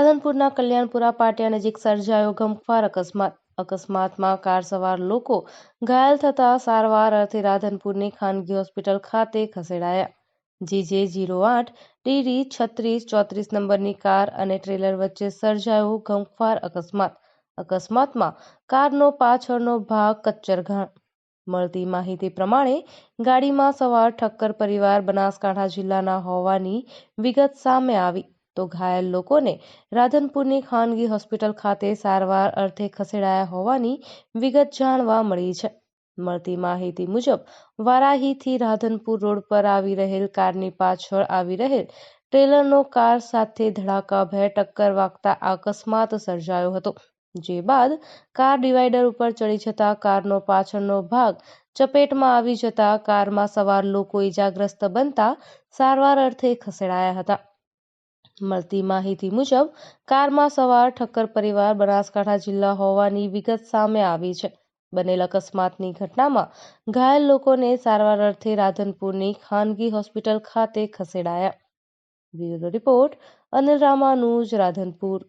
રાધનપુરના કલ્યાણપુરા પાટિયા નજીક સર્જાયો ગમખ્વાર અકસ્માત. અકસ્માતમાં કાર સવાર લોકો ઘાયલ થતા સારવાર અર્થે રાધનપુરની ખાનગી હોસ્પિટલ ખાતે ખસેડાયા. જીજે જીરો આઠ ડીડી છત્રીસ, ચોત્રીસ નંબરની કાર અને ટ્રેલર વચ્ચે સર્જાયો ગમખ્વાર અકસ્માત. અકસ્માતમાં કારનો પાછળનો ભાગ કચ્ચરઘાણ મળતી માહિતી પ્રમાણે ગાડીમાં સવાર ઠક્કર પરિવાર બનાસકાંઠા જિલ્લાના હોવાની વિગત સામે આવી. તો ઘાયલ લોકોને રાધનપુરની ખાનગી હોસ્પિટલ ખાતે સારવાર અર્થે ખસેડાયા હોવાની વિગત જાણવા મળી છે. મળતી માહિતી મુજબ, વારાહીથી રાધનપુર રોડ પર આવી રહેલ કારની પાછળ આવી રહેલ ટ્રેલરનો કાર સાથે ધડાકાભેર ટક્કર વાગતા અકસ્માત સર્જાયો હતો. જે બાદ કાર ડિવાઈડર ઉપર ચડી જતા કારનો પાછળનો ભાગ ચપેટમાં આવી જતા કારમાં સવાર લોકો ઇજાગ્રસ્ત બનતા સારવાર અર્થે ખસેડાયા હતા. મળતી માહિતી મુજબ, કારમાં સવાર ઠક્કર પરિવાર બનાસકાંઠા જિલ્લા હોવાની વિગત સામે આવી છે. બનેલ અકસ્માતની ઘટનામાં ઘાયલ લોકોને સારવાર અર્થે રાધનપુરની ખાનગી હોસ્પિટલ ખાતે ખસેડાયા. Bureau report, Anil Ramanuj, Radhanpur.